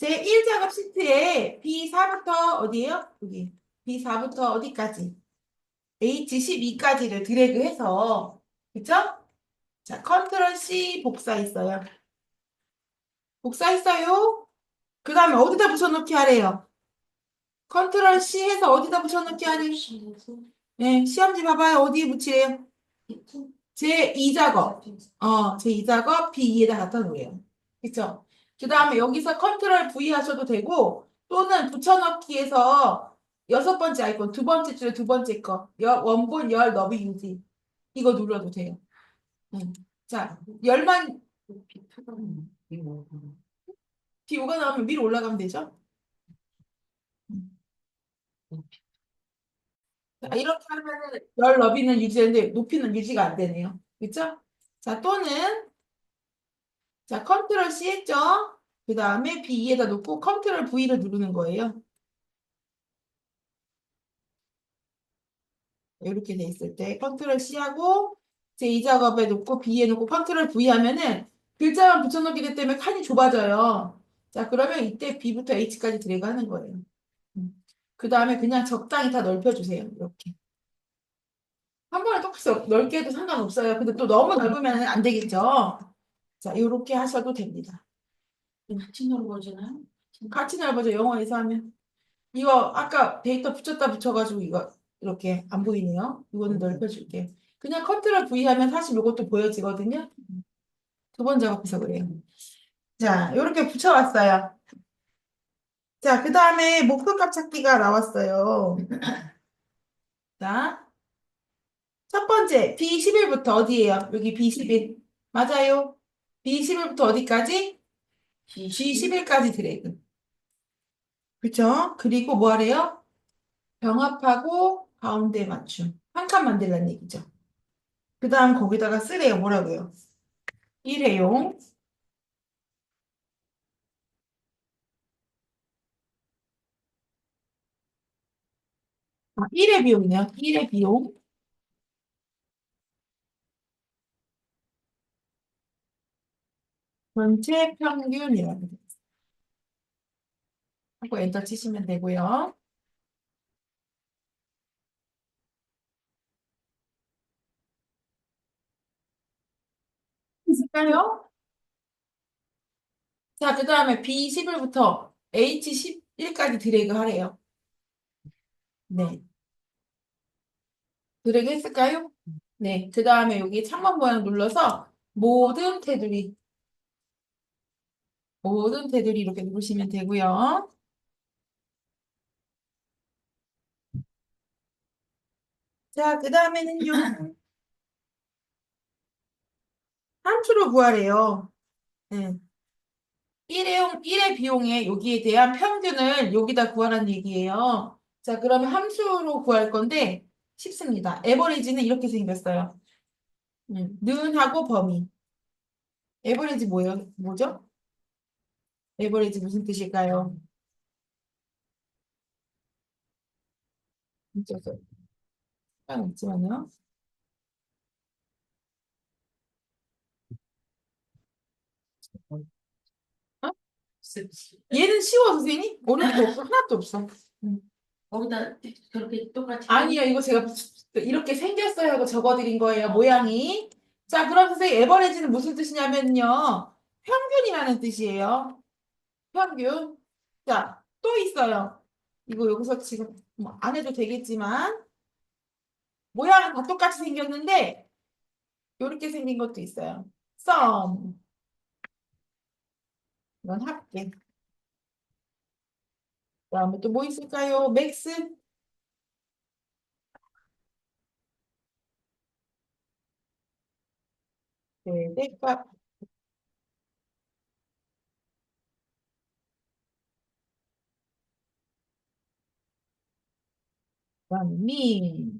제 1작업 시트에 B4부터 어디예요? 여기. B4부터 어디까지? H12까지를 드래그해서 그쵸? 자, 컨트롤 C 복사했어요. 복사했어요. 그 다음에 어디다 붙여넣기 하래요? 컨트롤 C 해서 어디다 붙여넣기 하래요? 네, 시험지 봐봐요. 어디에 붙이래요? 제2작업. 어, 제2작업 B2에다 갖다 놓으래요. 그쵸? 그 다음에 여기서 컨트롤 V 하셔도 되고 또는 붙여넣기에서 여섯 번째 아이콘, 두 번째 줄에 두 번째 거 여- 원본 열 너비 유지 이거 눌러도 돼요. 음. 자, 열만 B5가 나오면 위로 올라가면 되죠? 자, 이렇게 하면은 열 너비는 유지되는데 높이는 유지가 안 되네요. 그쵸? 자, 또는 자, 컨트롤 C 했죠? 그 다음에 B2에다 놓고 컨트롤 V를 누르는 거예요. 이렇게 돼 있을 때 컨트롤 C 하고 제2 작업에 놓고 B에 놓고 컨트롤 V 하면은 글자만 붙여넣기 때문에 칸이 좁아져요. 자, 그러면 이때 B부터 H까지 하는 거예요. 그 다음에 그냥 적당히 다 넓혀주세요. 이렇게. 한 번에 똑같이 넓게 해도 상관없어요. 근데 또 너무 넓으면 안 되겠죠. 자, 이렇게 하셔도 됩니다. 같이 넓어지나요? 같이 넓어져 영어에서 하면 이거 아까 데이터 붙였다 붙여가지고 이거 이렇게 안 보이네요. 이거는 넓혀줄게. 그냥 컨트롤 V 하면 사실 이것도 보여지거든요. 두 번 작업해서 그래요. 자, 이렇게 붙여왔어요. 자, 그 다음에 목표값 찾기가 나왔어요. 자, 첫 번째 B11부터 어디예요? 여기 B11 맞아요. B11부터 어디까지? G11까지 드래그. 그쵸? 그리고 뭐 하래요? 병합하고 가운데 맞춤. 한 칸 만들라는 얘기죠. 그 다음 거기다가 쓰래요. 뭐라고요? 일회용. 아, 일회 비용이네요. 일회 비용. 전체 평균이라고 돼 있어요. 하고 엔터 치시면 되고요. 있을까요? 자, 그 다음에 B11부터 H11까지 드래그 하래요. 네. 드래그 했을까요? 네. 그 다음에 여기 창문 모양 눌러서 모든 테두리, 모든 테두리 이렇게 누르시면 되고요. 자, 그 다음에는요. 함수로 구하래요. 네. 일회용, 일회 비용에 여기에 대한 평균을 여기다 구하라는 얘기예요. 자, 그러면 함수로 구할 건데 쉽습니다. 에버리지는 이렇게 생겼어요. 음, 는하고 범위. 에버리지 뭐예요? 뭐죠? 에버리지 무슨 뜻일까요? 진짜서 상관없지만요. 얘는 쉬워, 선생님? 어려운 거 없어. 하나도 없어. 거기다 그렇게 똑같이 아니요, 이거 제가 이렇게 생겼어요 하고 적어드린 거예요, 모양이. 자, 그럼 선생님, 에버리지는 무슨 뜻이냐면요. 평균이라는 뜻이에요. 평균. 자, 또 있어요. 이거 여기서 지금 뭐 안 해도 되겠지만, 모양은 다 똑같이 생겼는데, 이렇게 생긴 것도 있어요. sum. 이건 합계. 다음에 또 뭐 있을까요? max. 네, 대값. 그다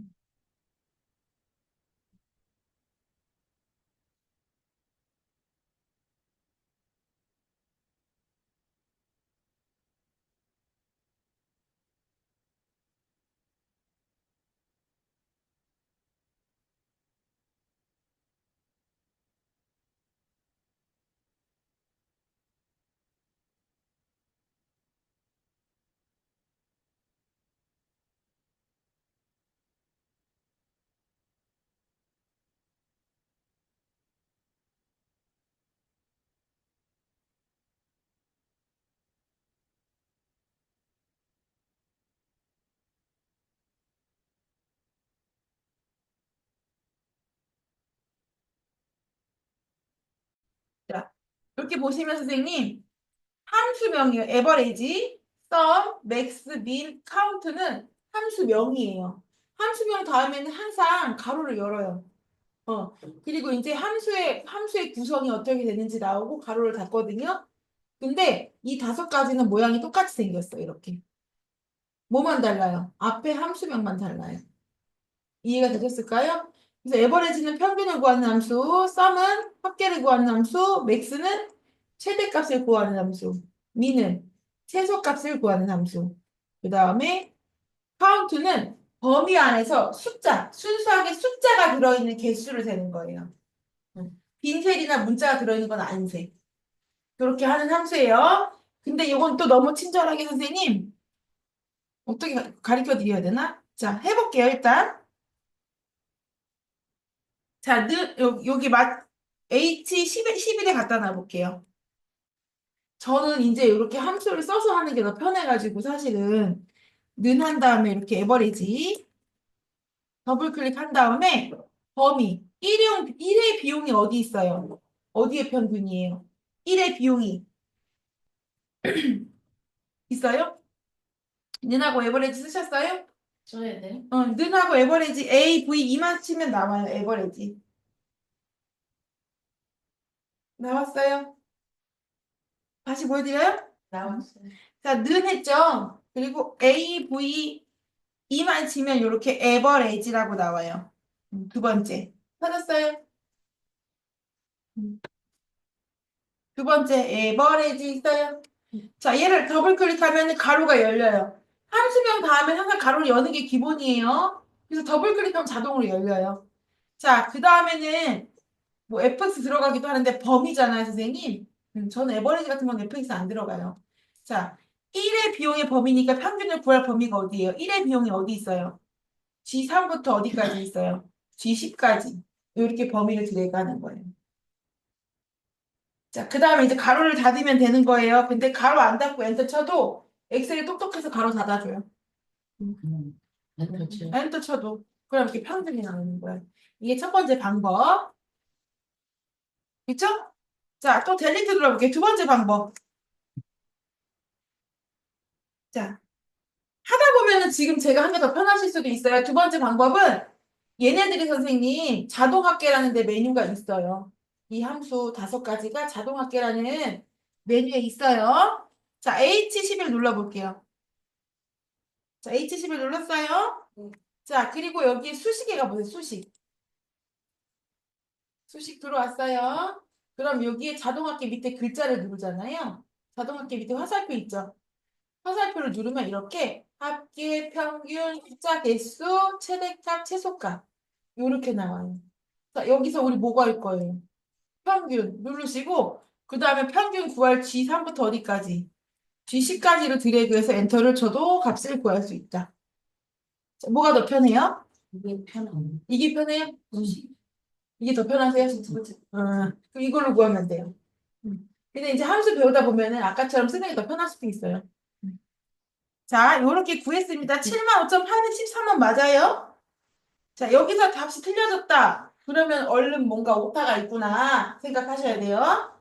이렇게 보시면 선생님 함수명이에요. 에버레이지, 썸, 맥스, 민, 카운트는 함수명이에요. 함수명 다음에는 항상 가로를 열어요. 어, 그리고 이제 함수의 함수의 구성이 어떻게 되는지 나오고 가로를 닫거든요. 근데 이 다섯 가지는 모양이 똑같이 생겼어. 이렇게. 뭐만 달라요? 앞에 함수명만 달라요. 이해가 되셨을까요? 그래서 에버레지는 평균을 구하는 함수, 썸은 합계를 구하는 함수, 맥스는 최대값을 구하는 함수, 미는 최소값을 구하는 함수. 그 다음에 카운트는 범위 안에서 숫자, 순수하게 숫자가 들어있는 개수를 세는 거예요. 음, 빈 셀이나 문자가 들어있는 건안 세. 그렇게 하는 함수예요. 근데 이건 또 너무 친절하게 선생님 어떻게 가르쳐 드려야 되나? 자, 해볼게요, 일단. 자, 느, 여, 여기 맛, H 11, 11에 갖다 놔볼게요. 저는 이제 이렇게 함수를 써서 하는 게 더 편해가지고 사실은 는 한 다음에 이렇게 에버리지 더블 클릭한 다음에 범위 1용, 1의 비용이 어디 있어요? 어디에 평균이에요? 1의 비용이 있어요? 는하고 에버리지 쓰셨어요? 써야 돼. 어, 는하고 에버리지 A, V, 이만 치면 나와요. 에버리지. 나왔어요? 다시 보여드려요? 나왔어. 자, 는 했죠? 그리고 A, V, 이만 치면 이렇게 에버리지라고 나와요. 음, 두 번째. 찾았어요? 음. 두 번째, 에버리지 있어요? 자, 얘를 더블 클릭하면 가로가 열려요. 함수명 다음에 항상 가로를 여는 게 기본이에요. 그래서 더블 클릭하면 자동으로 열려요. 자, 그 다음에는 뭐 fx 들어가기도 하는데 범위잖아요, 선생님. 음, 저는 에버리지 같은 건 fx 안 들어가요. 자, 1의 비용의 범위니까 평균을 구할 범위가 어디예요? 1의 비용이 어디 있어요? G3부터 어디까지 있어요? G10까지. 이렇게 범위를 드래그하는 거예요. 자, 그 다음에 이제 가로를 닫으면 되는 거예요. 근데 가로 안 닫고 엔터 쳐도 엑셀이 똑똑해서 가로 닫아줘요. 음. 그렇지. 엔터 쳐도. 그럼 이렇게 평균이 나오는 거예요. 이게 첫 번째 방법. 있죠? 자, 또 델리트 눌러볼게요. 두 번째 방법. 자, 하다 보면은 지금 제가 한 게 더 편하실 수도 있어요. 두 번째 방법은 얘네들이 선생님 자동합계라는 데 메뉴가 있어요. 이 함수 다섯 가지가 자동합계라는 메뉴에 있어요. 자, H11 눌러볼게요. 자, H11 눌렀어요. 네. 자, 그리고 여기 수식에가 보세요. 수식. 수식 들어왔어요. 그럼 여기에 자동합계 밑에 글자를 누르잖아요. 자동합계 밑에 화살표 있죠. 화살표를 누르면 이렇게 합계, 평균, 숫자 개수, 최대값, 최소값 이렇게 나와요. 자, 여기서 우리 뭐 구할 거예요? 평균 누르시고 그 다음에 평균 구할 G3부터 어디까지? G10까지로 드래그해서 엔터를 쳐도 값을 구할 수 있다. 자, 뭐가 더 편해요? 이게 편하네. 이게 편해요? 이게 더 편하세요? 두 번째. 어, 그럼 이걸로 구하면 돼요. 음. 근데 이제 함수 배우다 보면은 아까처럼 쓰는 게 더 편할 수도 있어요. 음. 자, 요렇게 구했습니다. 75,813원 맞아요? 자, 여기서 값이 틀려졌다. 그러면 얼른 뭔가 오타가 있구나 생각하셔야 돼요.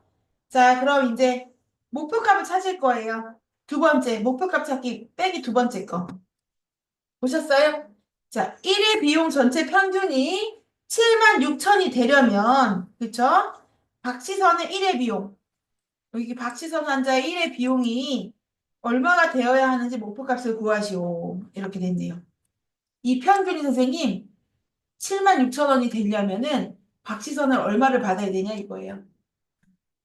자, 그럼 이제 목표값을 찾을 거예요. 두 번째, 목표값 찾기 빼기 두 번째 거. 보셨어요? 자, 1의 비용 전체 평균이 76,000이 되려면, 그쵸? 박시선의 1의 비용. 여기 박시선 환자의 1의 비용이 얼마가 되어야 하는지 목표값을 구하시오. 이렇게 됐네요. 이 평균이 선생님, 76,000원이 되려면은 박시선을 얼마를 받아야 되냐 이거예요.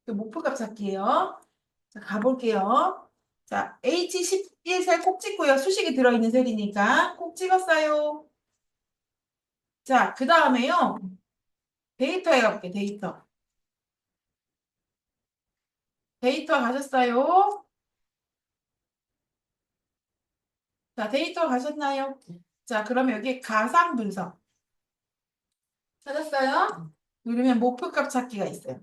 그 목표값 찾기예요. 자, 가볼게요. 자, H11셀 꼭 찍고요. 수식이 들어있는 셀이니까 꼭 찍었어요. 자, 그 다음에요. 데이터에 가볼게요. 데이터. 데이터 가셨어요? 자, 데이터 가셨나요? 자, 그러면 여기 가상 분석. 찾았어요? 누르면 목표값 찾기가 있어요.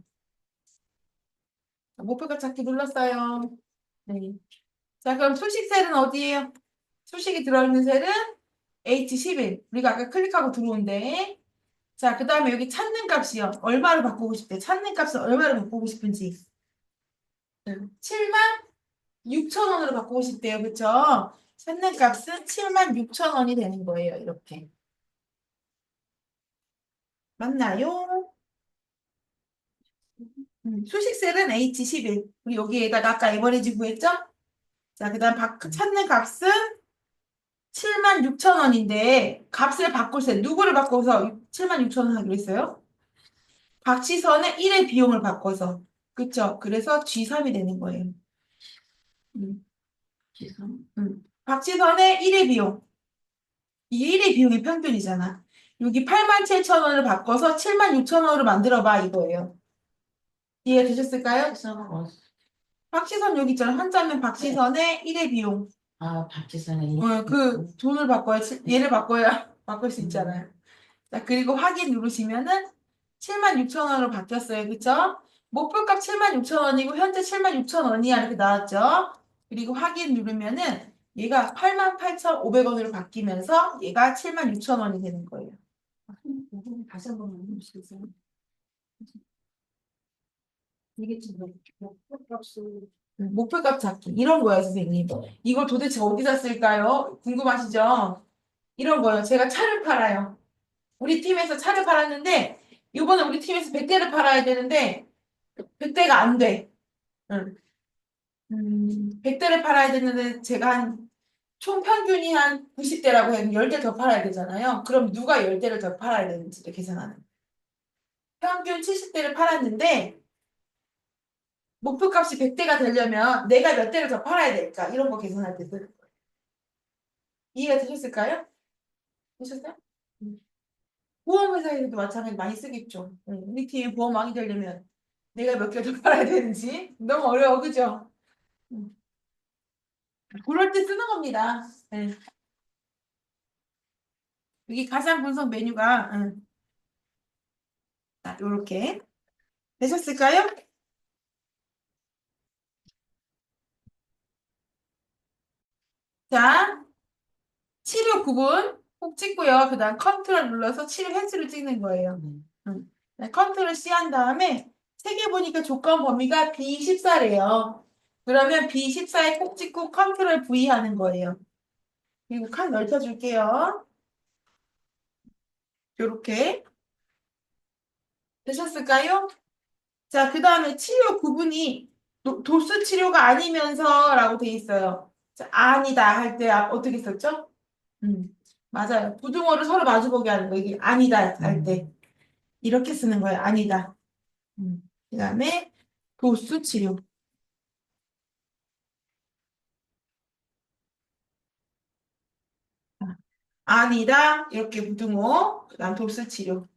자, 목표값 찾기 눌렀어요. 네. 자, 그럼 수식 셀은 어디예요? 수식이 들어있는 셀은 H11. 우리가 아까 클릭하고 들어온데. 자, 그 다음에 여기 찾는 값이요. 얼마를 바꾸고 싶대? 찾는 값은 얼마를 바꾸고 싶은지. 7만 6천 원으로 바꾸고 싶대요. 그쵸? 찾는 값은 7만 6천 원이 되는 거예요. 이렇게. 맞나요? 음, 수식셀은 H11. 우리 여기에다가 아까 에버리지 구했죠? 자, 그 다음 찾는 값은 7만 6천 원인데 값을 바꿀 때 누구를 바꿔서 7만 6천 원 하기로 했어요? 박지선의 1의 비용을 바꿔서. 그쵸? 그래서 G3이 되는 거예요. 음. 지금 음. 박지선의 1의 비용. 이게 1의 비용의 평균이잖아. 여기 8만 7천 원을 바꿔서 7만 6천 원으로 만들어봐 이거예요. 이해 되셨을까요? 어, 박지선 여기 있잖아. 한자면 박지선의 1의 비용. 아 박지선의 어, 그 돈을 바꿔야 칠- 얘를 바꿔야 바꿀 수 있잖아요. 자, 그리고 확인 누르시면은 7만 6천 원으로 바뀌었어요. 그쵸? 목표값 7만 6천 원이고 현재 7만 6천 원이야 이렇게 나왔죠? 그리고 확인 누르면은 얘가 8만 8,500원으로 바뀌면서 얘가 7만 6천 원이 되는 거예요. 다시 한 번만 해주시겠어요? 이게 지금 목표값이 음, 목표값 찾기 이런 거예요, 선생님. 이걸 도대체 어디다 쓸까요? 궁금하시죠? 이런 거예요. 제가 차를 팔아요. 우리 팀에서 차를 팔았는데 이번에 우리 팀에서 100대를 팔아야 되는데 100대가 안 돼. 응. 음, 100대를 팔아야 되는데 제가 한 총 평균이 한 90대라고 해도 10대 더 팔아야 되잖아요. 그럼 누가 10대를 더 팔아야 되는지를 계산하는 거예요. 평균 70대를 팔았는데 목표값이 100대가 되려면 내가 몇 대를 더 팔아야 될까? 이런 거 계산할 때 쓰는 거예요. 이해가 되셨을까요? 되셨어요? 음. 보험회사에서도 마찬가지 많이 쓰겠죠. 응, 우리 팀에 보험왕이 되려면 내가 몇개더 팔아야 되는지 너무 어려워, 그죠? 음. 그럴 때 쓰는 겁니다. 네. 여기 가상 분석 메뉴가 응. 자, 요렇게 되셨을까요? 자, 치료 구분 꼭 찍고요. 그 다음 컨트롤 눌러서 치료 횟수를 찍는 거예요. 네, 컨트롤 C 한 다음에 세개 보니까 조건 범위가 B14래요. 그러면 B14에 꼭 찍고 컨트롤 V 하는 거예요. 그리고 칸 넓혀줄게요. 요렇게. 되셨을까요? 자, 그 다음에 치료 구분이 도, 도수 치료가 아니면서 라고 돼 있어요. 자, 아니다 할 때 어떻게 썼죠? 음, 맞아요. 부등호를 서로 마주보게 하는 거. 이게 아니다 할 때. 이렇게 쓰는 거예요. 아니다. 음. 그 다음에 도수 치료. 아, 아니다. 이렇게 부등호. 그 다음 도수 치료.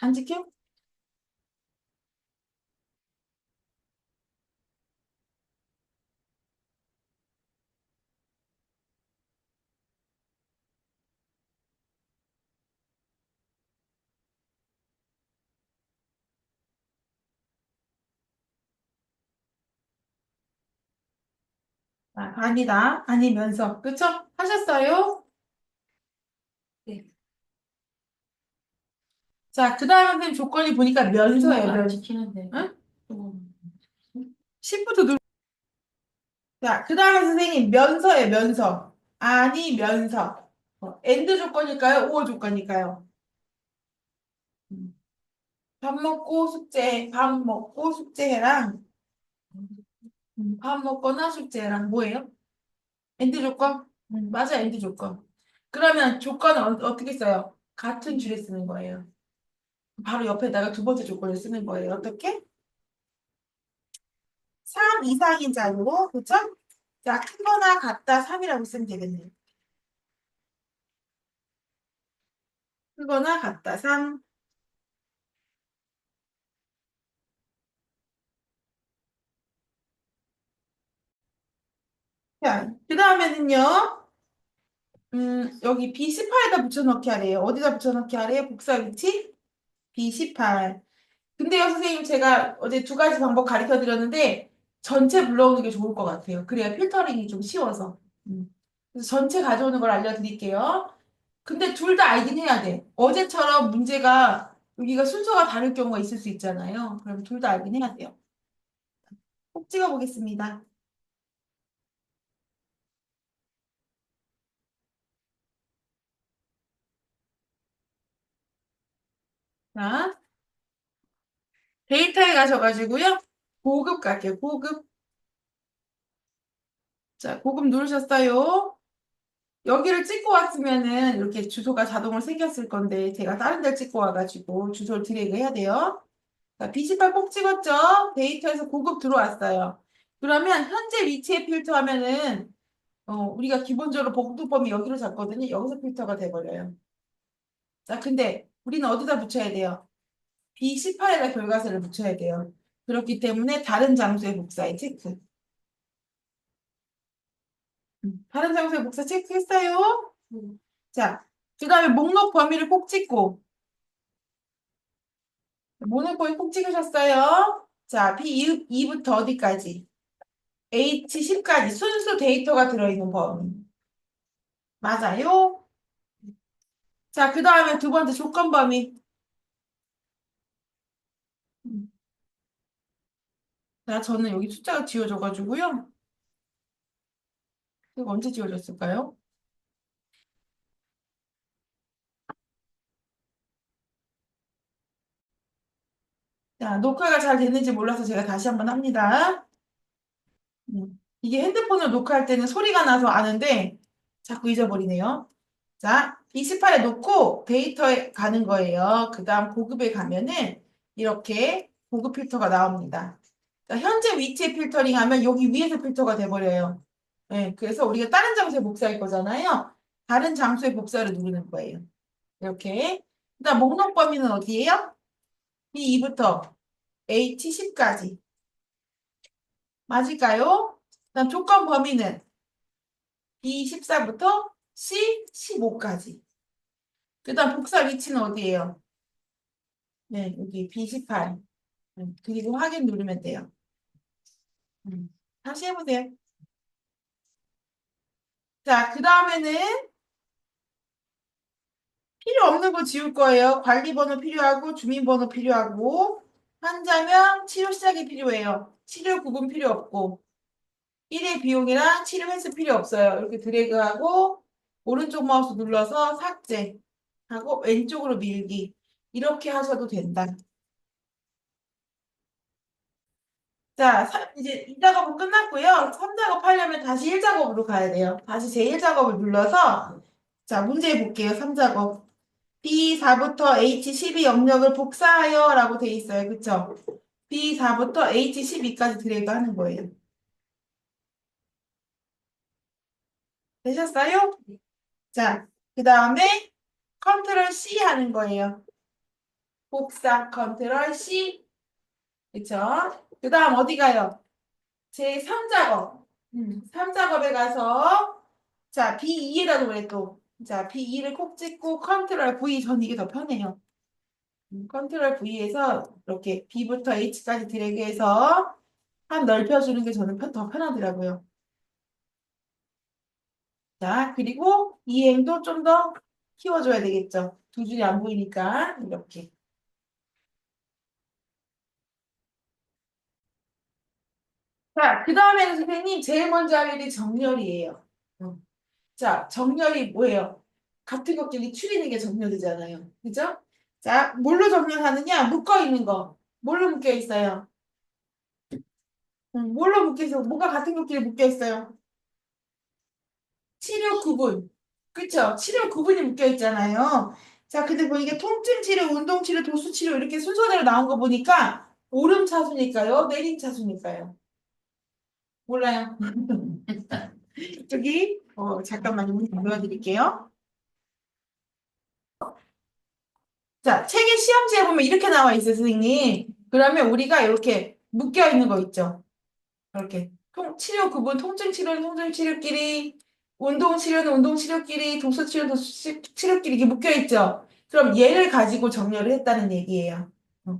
안 지켜? 아, 아니다. 아니면서. 그쵸? 하셨어요? 네. 자, 그 다음 선생님 조건이 보니까 면서예요. 안 면. 지키는데 응? 음. 10부터 눌. 자, 그 다음에 선생님 면서예요. 면서. 아니면서. 어, 엔드 조건일까요? 오어 조건일까요? 음. 밥 먹고 숙제, 밥 먹고 숙제해랑 음, 밥 먹거나 숙제해랑 뭐예요? 엔드 조건? 음, 맞아, 엔드 조건. 그러면 조건은 어, 어떻게 써요? 같은 줄에 쓰는 거예요. 바로 옆에다가 두 번째 조건을 쓰는 거예요. 어떻게? 3 이상인 자리로, 그쵸? 자, 크거나 같다 3이라고 쓰면 되겠네요. 크거나 같다 3. 자, 그 다음에는요, 음, 여기 B18에다 붙여넣기 하래요. 어디다 붙여넣기 하래요? 복사 위치? B18. 근데요, 선생님, 제가 어제 두 가지 방법 가르쳐 드렸는데, 전체 불러오는 게 좋을 것 같아요. 그래야 필터링이 좀 쉬워서. 음. 그래서 전체 가져오는 걸 알려드릴게요. 근데 둘 다 알긴 해야 돼. 어제처럼 문제가 여기가 순서가 다를 경우가 있을 수 있잖아요. 그럼 둘 다 알긴 해야 돼요. 꼭 찍어 보겠습니다. 자, 데이터에 가셔가지고요. 고급 갈게요. 고급. 자, 고급 누르셨어요. 여기를 찍고 왔으면은 이렇게 주소가 자동으로 생겼을 건데 제가 다른 데를 찍고 와가지고 주소를 드래그 해야 돼요. 자, B18 꼭 찍었죠? 데이터에서 고급 들어왔어요. 그러면 현재 위치에 필터 하면은 어, 우리가 기본적으로 복두범위 여기로 잡거든요. 여기서 필터가 돼버려요. 자, 근데 우리는 어디다 붙여야 돼요? B18에다 결과서를 붙여야 돼요. 그렇기 때문에 다른 장소의 복사에 체크. 음, 다른 장소의 복사 체크했어요? 음. 자, 그 다음에 목록 범위를 꼭 찍고. 목록 범위 꼭 찍으셨어요? 자, B2부터 어디까지? H10까지 순수 데이터가 들어있는 범위. 맞아요? 자, 그 다음에 두 번째 조건 범위. 음. 자, 저는 여기 숫자가 지워져가지고요. 이거 언제 지워졌을까요? 자, 녹화가 잘 됐는지 몰라서 제가 다시 한번 합니다. 음, 이게 핸드폰으로 녹화할 때는 소리가 나서 아는데 자꾸 잊어버리네요. 자, 28에 놓고 데이터에 가는 거예요. 그 다음 고급에 가면은 이렇게 고급 필터가 나옵니다. 자, 현재 위치에 필터링 하면 여기 위에서 필터가 돼버려요. 네, 그래서 우리가 다른 장소에 복사할 거잖아요. 다른 장소에 복사를 누르는 거예요. 이렇게. 그 다음 목록 범위는 어디예요? B2부터 H10까지. 맞을까요? 그 다음 조건 범위는 B14부터 C15까지. 그 다음 복사 위치는 어디예요? 네, 여기 B18. 음, 그리고 확인 누르면 돼요. 음, 다시 해보세요. 자, 그 다음에는 필요 없는 거 지울 거예요. 관리번호 필요하고 주민번호 필요하고 환자명 치료 시작이 필요해요. 치료 구분 필요 없고 1회 비용이랑 치료 횟수 필요 없어요. 이렇게 드래그하고 오른쪽 마우스 눌러서 삭제 하고 왼쪽으로 밀기 이렇게 하셔도 된다. 자, 사- 이제 2작업은 끝났고요. 3작업 하려면 다시 1작업으로 가야 돼요. 다시 제1작업을 눌러서 자, 문제 볼게요. 3작업. B4부터 H12 영역을 복사하여 라고 돼 있어요. 그쵸? B4부터 H12까지 드래그 하는 거예요. 되셨어요? 자, 그 다음에 컨트롤 C 하는 거예요. 복사 컨트롤 C. 그쵸? 그 다음 어디 가요? 제 3작업. 음, 3작업에 가서 자, B2에다 놓으래 또. 자, B2를 콕 찍고 컨트롤 V 전 이게 더 편해요. 음, 컨트롤 V에서 이렇게 B부터 H까지 드래그해서 한 넓혀주는 게 저는 편- 더 편하더라고요. 자, 그리고 이 행도 좀 더 키워줘야 되겠죠. 두 줄이 안 보이니까 이렇게. 자, 그 다음에는 선생님 제일 먼저 할 일이 정렬이에요. 어. 자, 정렬이 뭐예요? 같은 것끼리 추리는 게 정렬이잖아요. 그죠? 자, 뭘로 정렬하느냐? 묶어 있는 거. 뭘로 묶여 있어요? 음, 뭘로 묶여 있어? 뭐가 같은 것끼리 묶여 있어요? 치료 구분. 그쵸? 치료 구분이 묶여 있잖아요. 자, 근데 보니까 통증 치료, 운동 치료, 도수 치료 이렇게 순서대로 나온 거 보니까 오름 차수니까요? 내림 차수니까요? 몰라요. 저기, 어, 잠깐만요. 문 보여드릴게요. 자, 책의 시험지에 보면 이렇게 나와 있어요, 선생님. 그러면 우리가 이렇게 묶여 있는 거 있죠? 이렇게. 통, 치료 구분, 통증 치료는 통증 치료끼리, 운동 치료는 운동 치료끼리, 도수 치료는 치- 치료끼리 이렇게 묶여 있죠? 그럼 얘를 가지고 정렬을 했다는 얘기예요. 어.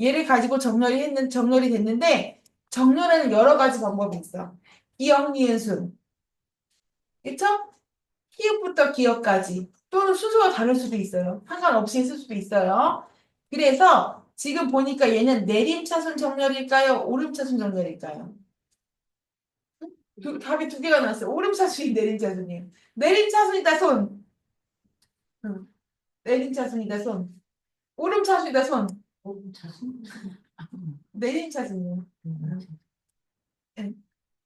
얘를 가지고 정렬이 했는, 정렬이 됐는데, 정렬에는 여러 가지 방법이 있어. 기억, 니은, 순. 그쵸? 키읔부터 기억까지 또는 순서가 다를 수도 있어요. 상관없이 쓸 수도 있어요. 그래서 지금 보니까 얘는 내림차순 정렬일까요? 오름차순 정렬일까요? 두, 답이 두 개가 나왔어요. 오름차순이 내림차순이에요. 내림차순이다 손. 응. 내림차순이다 손. 오름차순이다 손. 오분 자수. 내림차순이에요.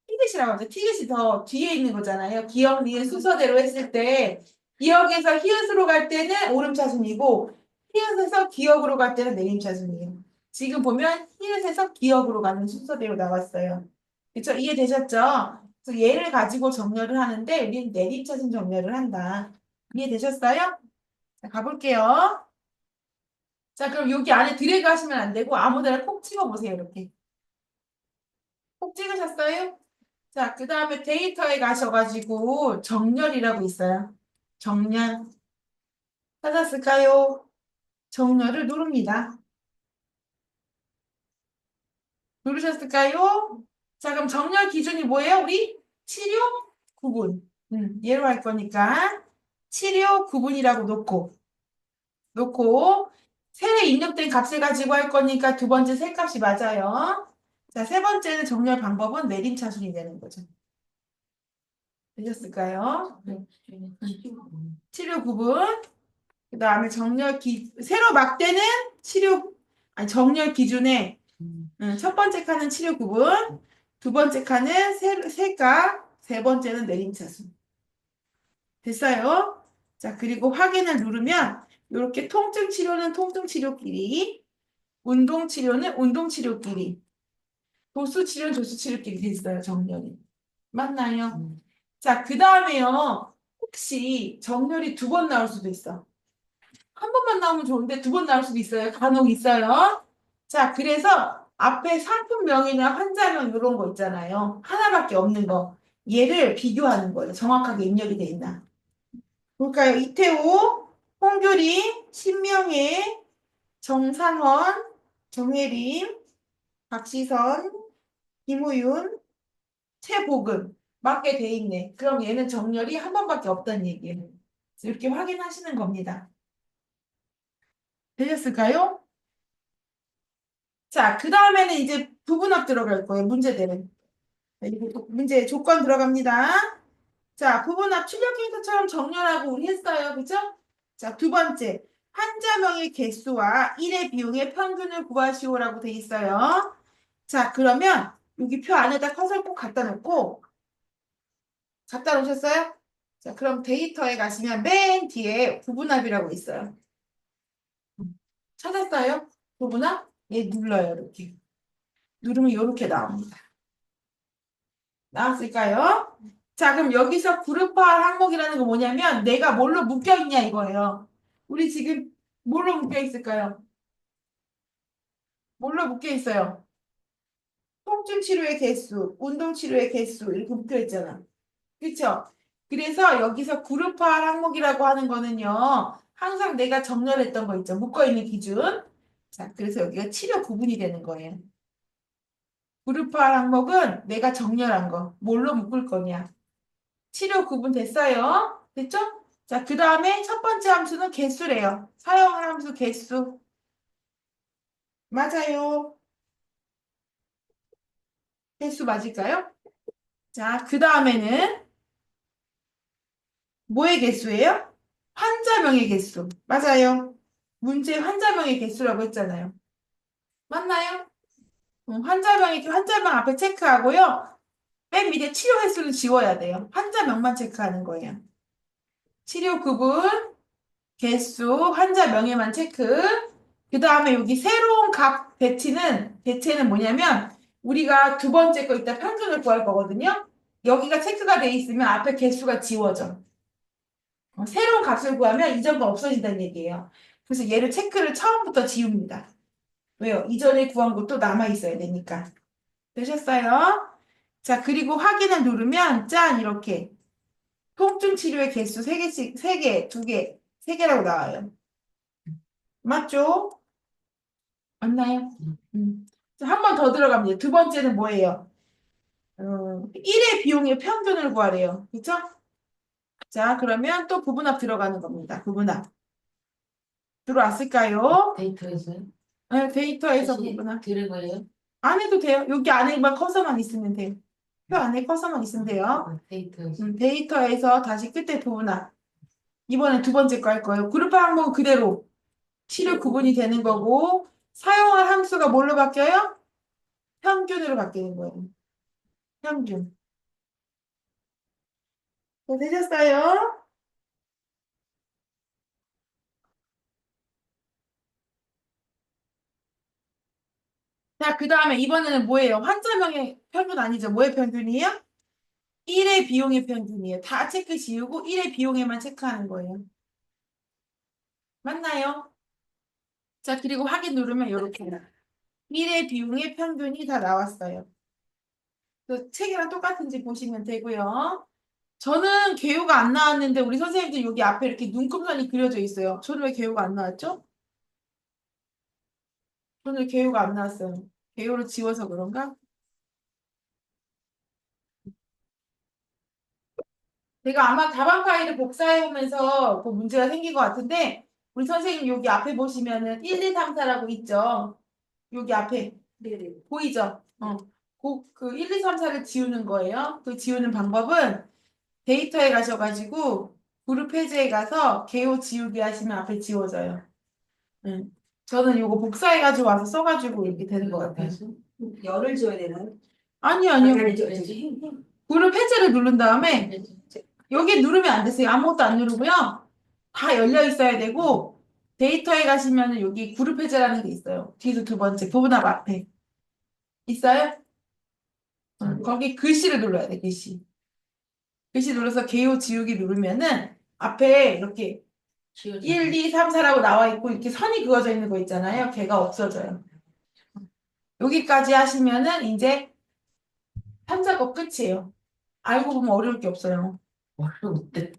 티귿이라고 하죠. 티귿이 더 뒤에 있는 거잖아요. 기억, 니은 순서대로 했을 때 기억에서 히읗으로 갈 때는 오름차순이고 히읗에서 기억으로 갈 때는 내림차순이에요. 지금 보면 히읗에서 기억으로 가는 순서대로 나왔어요. 그쵸? 이해되셨죠? 그래서 얘를 가지고 정렬을 하는데 우리는 내림차순 정렬을 한다. 이해되셨어요? 자, 가볼게요. 자, 그럼 여기 안에 드래그 하시면 안 되고 아무데나 콕 찍어보세요. 이렇게. 콕 찍으셨어요? 자, 그 다음에 데이터에 가셔가지고 정렬이라고 있어요. 정렬. 찾았을까요? 정렬을 누릅니다. 누르셨을까요? 자, 그럼 정렬 기준이 뭐예요? 우리 치료 구분. 음, 얘로 할 거니까 치료 구분이라고 놓고 놓고 셀에 입력된 값을 가지고 할 거니까 두 번째 셀 값이 맞아요. 자, 세 번째는 정렬 방법은 내림차순이 되는 거죠. 되셨을까요? 치료 구분. 그 다음에 정렬 기, 새로 막대는 치료, 아니, 정렬 기준에, 음, 첫 번째 칸은 치료 구분, 두 번째 칸은 세, 세가, 세 번째는 내림차순. 됐어요? 자, 그리고 확인을 누르면, 이렇게 통증 치료는 통증 치료끼리, 운동 치료는 운동 치료끼리, 도수 치료는 도수 치료끼리 됐어요, 정렬이. 맞나요? 자, 그 다음에요. 혹시 정렬이 두 번 나올 수도 있어. 한 번만 나오면 좋은데 두 번 나올 수도 있어요. 간혹 있어요. 자, 그래서 앞에 상품 명이나 환자명 이런 거 있잖아요. 하나밖에 없는 거. 얘를 비교하는 거예요. 정확하게 입력이 돼 있나. 볼까요? 이태호, 홍규리, 신명혜, 정상원, 정혜림, 박시선, 김우윤, 최복은 맞게 돼 있네. 그럼 얘는 정렬이 한 번밖에 없다는 얘기예요. 이렇게 확인하시는 겁니다. 되셨을까요? 자, 그 다음에는 이제 부분합 들어갈 거예요. 문제들은. 네, 문제 조건 들어갑니다. 자, 부분합 출력 캐릭터처럼 정렬하고 우리 했어요. 그죠? 자, 두 번째. 환자명의 개수와 1의 비용의 평균을 구하시오라고 돼 있어요. 자, 그러면 여기 표 안에다 커서를 꼭 갖다 놓고 갖다 놓으셨어요? 자, 그럼 데이터에 가시면 맨 뒤에 부분합이라고 있어요. 찾았어요? 부분합? 얘 눌러요, 이렇게. 누르면 이렇게 나옵니다. 나왔을까요? 자, 그럼 여기서 그룹화 항목이라는 거 뭐냐면 내가 뭘로 묶여 있냐 이거예요. 우리 지금 뭘로 묶여 있을까요? 뭘로 묶여 있어요? 통증 치료의 개수, 운동 치료의 개수 이렇게 묶여 있잖아. 그렇죠? 그래서 여기서 그룹화 항목이라고 하는 거는요. 항상 내가 정렬했던 거 있죠. 묶어 있는 기준. 자, 그래서 여기가 치료 구분이 되는 거예요. 그룹화 항목은 내가 정렬한 거. 뭘로 묶을 거냐. 치료 구분 됐어요? 됐죠? 자, 그 다음에 첫 번째 함수는 개수래요. 사용할 함수 개수. 맞아요. 개수 맞을까요? 자, 그 다음에는 뭐의 개수예요? 환자명의 개수. 맞아요. 문제 환자명의 개수라고 했잖아요. 맞나요? 음, 환자명의 환자명 앞에 체크하고요. 맨 밑에 치료 횟수는 지워야 돼요. 환자명만 체크하는 거예요. 치료 구분, 개수, 환자명에만 체크. 그 다음에 여기 새로운 값 배치는 대체는 뭐냐면 우리가 두 번째 거 이따 평균을 구할 거거든요. 여기가 체크가 돼 있으면 앞에 개수가 지워져. 어, 새로운 값을 구하면 이전 건 없어진다는 얘기예요. 그래서 얘를 체크를 처음부터 지웁니다. 왜요? 이전에 구한 것도 남아 있어야 되니까. 되셨어요? 자, 그리고 확인을 누르면 짠 이렇게 통증 치료의 개수 3개씩 3개, 2개, 3개라고 나와요. 맞죠? 맞나요? 음. 한 번 더 들어갑니다. 두 번째는 뭐예요? 어, 1의 비용의 평균을 구하래요. 그쵸? 자, 그러면 또 부분합 들어가는 겁니다. 부분합. 들어왔을까요? 데이터에서요? 네, 데이터에서 다시 구분하. 들은 거예요? 안 해도 돼요. 여기 안에만 커서만 있으면 돼요. 표 안에 커서만 있으면 돼요. 데이터. 음, 데이터에서 다시 끝에 부분할. 이번에 두 번째 거 할 거예요. 그룹 항목은 그대로 치료 구분이 되는 거고 사용할 함수가 뭘로 바뀌어요? 평균으로 바뀌는 거예요. 평균. 네, 되셨어요? 자, 그 다음에 이번에는 뭐예요? 환자명의 평균 아니죠? 뭐의 평균이에요? 1의 비용의 평균이에요. 다 체크 지우고 1의 비용에만 체크하는 거예요. 맞나요? 자, 그리고 확인 누르면 이렇게 1의 비용의 평균이 다 나왔어요. 그 책이랑 똑같은지 보시면 되고요. 저는 개요가 안 나왔는데 우리 선생님들 여기 앞에 이렇게 눈금선이 그려져 있어요. 저는 왜 개요가 안 나왔죠? 왜 개요가 안 나왔어요. 개요를 지워서 그런가? 제가 아마 답안 파일을 복사해 오면서 그 문제가 생긴 것 같은데 우리 선생님 여기 앞에 보시면은 1, 2, 3, 4라고 있죠. 여기 앞에 네네. 보이죠? 어. 그, 그 1, 2, 3, 4를 지우는 거예요. 그 지우는 방법은 데이터에 가셔가지고 그룹 해제에 가서 개요 지우기 하시면 앞에 지워져요. 응. 저는 요거 복사해가지고 와서 써가지고 이렇게 되는 것 같아요. 열을 줘야 되나요? 아니요, 아니요. 그룹 해제를 누른 다음에 여기 누르면 안 되세요. 아무것도 안 누르고요. 다 열려 있어야 되고 데이터에 가시면은 여기 그룹 해제라는 게 있어요. 뒤에서 두 번째 부분합 앞에 있어요? 응, 거기 글씨를 눌러야 돼. 글씨. 글씨 눌러서 개요 지우기 누르면은 앞에 이렇게 1, 2, 3, 4라고 나와 있고 이렇게 선이 그어져 있는 거 있잖아요. 걔가 없어져요. 여기까지 하시면은 이제 한 작업 끝이에요. 알고 보면 어려울 게 없어요. 어려운데.